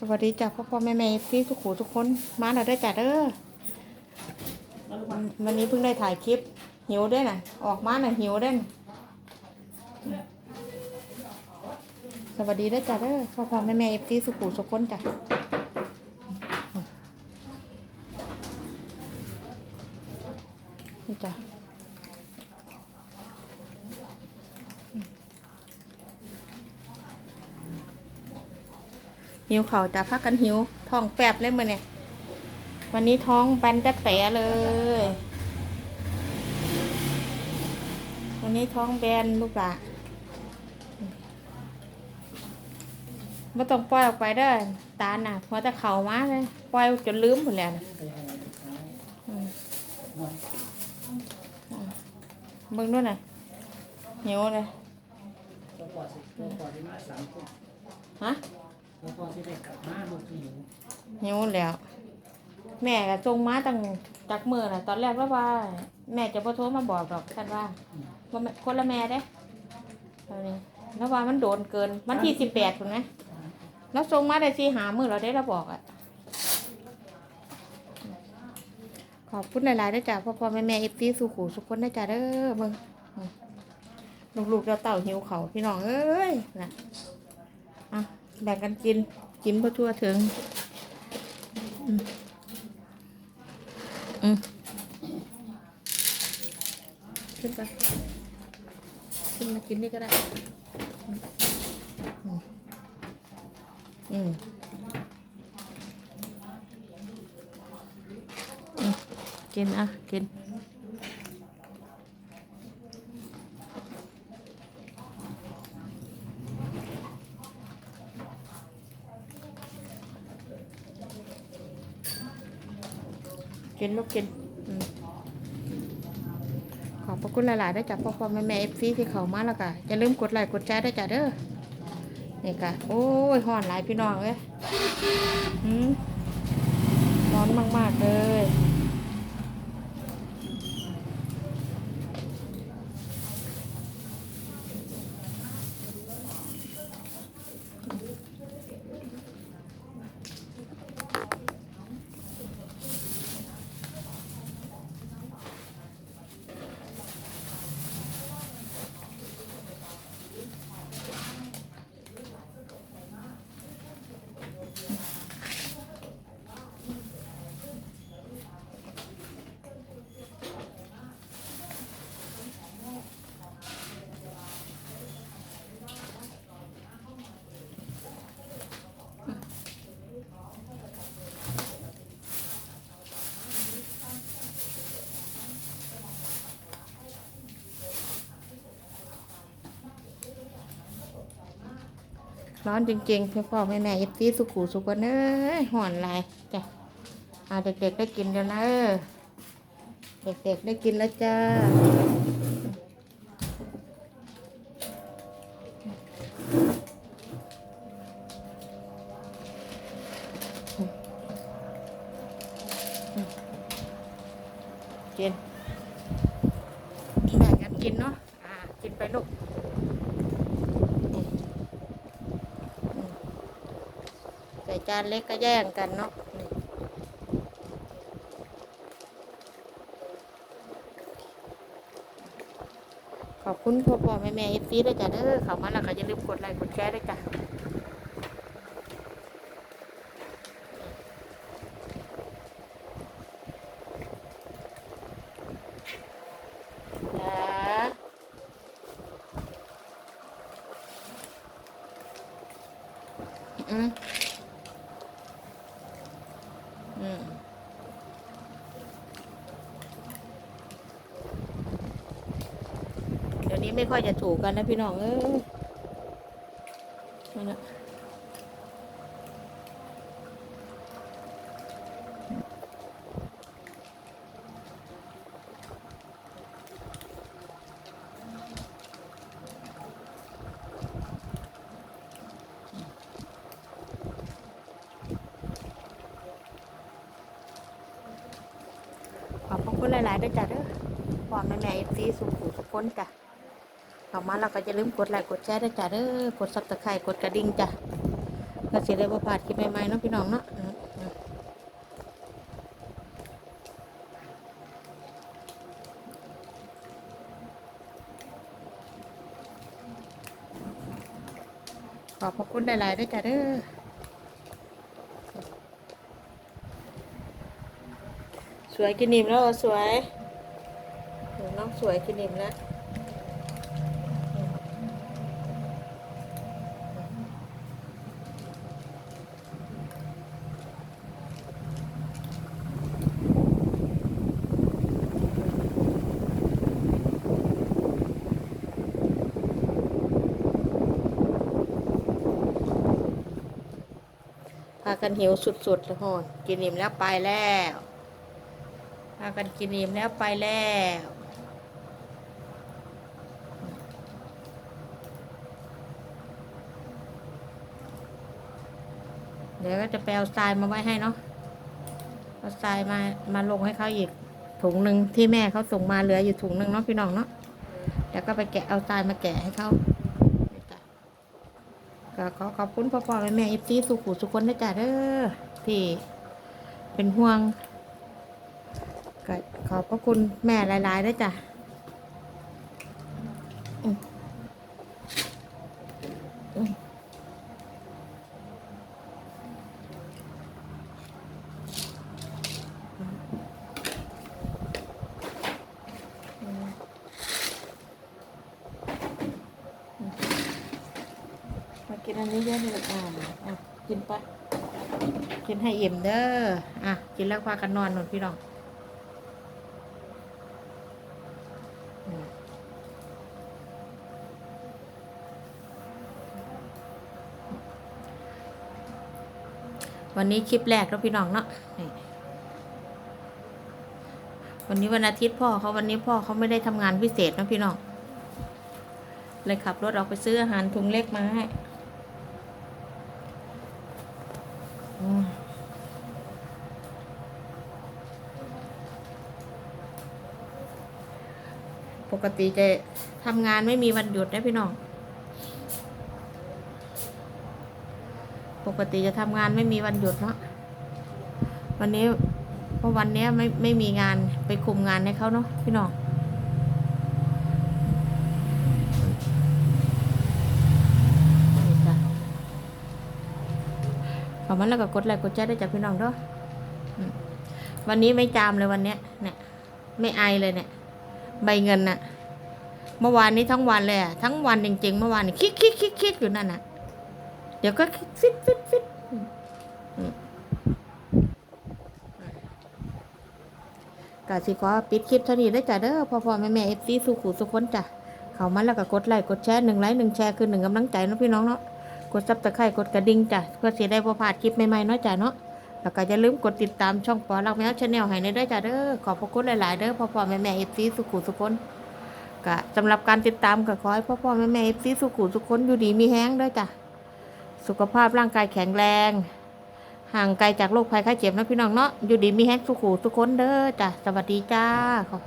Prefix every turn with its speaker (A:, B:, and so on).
A: สวัสดีจ้ะพ่อพ่อแม่แม่พี่ทุกหูทุกคนมาหน่อยได้จ้ะเด้อวันนี้เพิ่งได้ถ่ายคลิปหิวด้วยน่ะ ออกมาหน่ะหิวด้วยน่ะสวัสดีได้จ้ะเด้อพ่อพ่อแม่แม่พี่สุขุทุกคนจ้ะนี่จ้ะ หิวเขาจะพักกันหิวท้องแปบเลยมือเนี่ย วันนี้ท้องแบนแต่แปะเลย วันนี้ท้องแบนลูกหละไม่ต้องปล่อยออกไปเด้อตาหน่ะเพราะจะเข่ามาเลยปล่อยจนลืมหมดแล้วนะอืมอืมเบิ่งด้วยน่อยหิวเลย
B: ตัว ปอดสิตัวปอดที่มาสามคน
A: ฮะ
B: ได้กลับมาลูกที่อยู่
A: หิวแล้ว แม่ก็จงมาตั้งจากมือน่ะ ตอนแรกว่าว่า แม่จะบ่โทรมาบอกหรอกท่านว่าว่าแม่คนละแม่เด้ตอนนี้แล้วว่ามันโดนเกินวันที่สิบแปดถูกไหมแล้วทรงมาได้สี่หามือเราได้เราบอกอะขอบคุณหลายๆได้อจ้ะพ่อพ่อแม่แม่เอฟซีสุขุสุขคนได้อจ้ะเด้อเบิ่งลูกๆเราเต่าหิวเขาพี่น้องเอ้ยนะ่ะ แบ่งกันกินกินพอทั่วถึง อืมอืมขึ้นไปขึ้นมากินนี่ก็ได้อืมกินอะกิน กินลูกกินอขอบพระคุณหลายๆได้จากพ่อพ่อแม่แม่เอฟซีที่เขามาแล้วก็อย่าลืมกดไลค์กดแชร์ได้จ้ะเด้อนี่ค่ะโอ้ยห่อนหลายพี่น้องเลยร้อนมาก ๆ เลย ร้อนจริงๆพ่อพ่อแม่แม่เอฟซีสุขุสุขวันเอ้ยห่อนลายจ้ะอ่าเด็กๆได้กินแล้วนะเออเด็กๆได้กินแล้วจ้ากินแบ่งกันกินเนาะอ่ากินไปลูกอืมอืมใส่ จานเล็กก็แย่งกันเนาะขอบคุณพ่อพ่อแม่แม่เอฟซีด้วยจ้ะเด้อเขามาแล้วก็อย่าลืมกดไลค์กดแชร์ด้วยจ้ะจ้าอืมอืม เดี๋ยวนี้ไม่ค่อยจะถูกกันนะพี่น้องเอ้ยนั่นน่ะ ขอบพระคุณหลายๆด้วยจ้ะเด้อพ่อแม่แม่เอฟซีสุขุทุกคนจ้ะเข้ามาแล้วก็อย่าลืมกดไลค์กดแชร์ด้วยจ้ะเด้อกดซับสไครต์กดกระดิ่งจ้ะก็สิได้บ่พลาดคลิปใหม่ๆเนาะพี่น้องเนาะขอบพระคุณหลายๆด้วยจ้ะเด้อ สวยกินนิ่มแล้วสวยน้องสวยกินนิ่มแล้วพากันหิวสุดๆเลยโหนกินอิ่มแล้วไปแล้ว พากันกินอิ่มแล้วไปแล้วเดี๋ยวก็จะไปเอาทรายมาไว้ให้เนาะ เอาทรายมามาลงให้เขาอีกถุงหนึ่งที่แม่เขาส่งมาเหลืออยู่ถุงหนึ่งเนาะพี่น้องเนาะเดี๋ยวก็ไปแกะเอาทรายมาแกะให้เขาก็ขอขอบคุณพ่อพ่อแม่แม่เอฟซีสุขุสุคนนะจ๊ะเด้อที่เป็นห่วง ก็ขอบพระคุณแม่หลายๆด้วยจ้ะมากินอันนี้เยอะเลยอ่าอะกินไปะกินให้อิ่มเด้ออะ กินแล้วพากันนอนหนุนพี่น้อง วันนี้คลิปแรกแล้วพี่น้องเนาะวันนี้วันอาทิตย์พ่อเขาวันนี้พ่อเขาไม่ได้ทำงานพิเศษนะพี่น้อง เลยขับรถออกไปซื้ออาหารถุงเล็กมาให้ปกติจะทำงานไม่มีวันหยุดนะพี่น้อง กติจะทำงานไม่มีวันหยุดเนาะวันนี้เพราะวันนี้ไม่ไม่มีงานไปคุมงานให้เขาเนาะพี่น้องขอมันแล้วก็กดไลค์กดแชร์ได้จ้ะพี่น้องเด้อวันนี้ไม่จามเลยวันเนี้ยเนี่ย ไม่ไอเลยเนี่ย ใบเงินน่ะ เมื่อวานนี้ทั้งวันเลยอะทั้งวันจริงๆ เมื่อวานนี่คิกคิกคิกคิกอยู่นั่นน่ะ เดี๋ยวก็ฟิตฟิตฟิตอืมอืมกาสิขอปิดคลิปเท่านี้ได้จ้ะเด้อพ่อพ่อแม่แม่เอฟซีสุขุสุขคนจ้ะเข้ามาแล้วก็กดไลค์กดแชร์หนึ่งไลค์หนึ่งแชร์คือหนึ่งกำลังใจเนาะพี่น้องเนาะกดซับสไครต์กดกระดิ่งจ้ะเพื่อสิได้บ่พลาดคลิปใหม่ๆเนาะจ้ะเนาะแล้วก็อย่าลืมกดติดตามช่องปอลักแมวชาแนลให้ในด้จ้ะเด้อขอบพระคุณหลายๆเด้อพ่อพ่อแม่แม่เอฟซีสุขุสุขคนก็สำหรับการติดตามก็ขอให้พ่อพ่อแม่แม่เอฟซีสุขุสุขคนอยู่ดีมีแห้งด้อจ้ะ สุขภาพร่างกายแข็งแรง ห่างไกลจากโรคภัยไข้เจ็บนะพี่น้องเนาะอยู่ดีมีแห้งสุขูสุขคนเด้อจ้ะสวัสดีจ้าขอ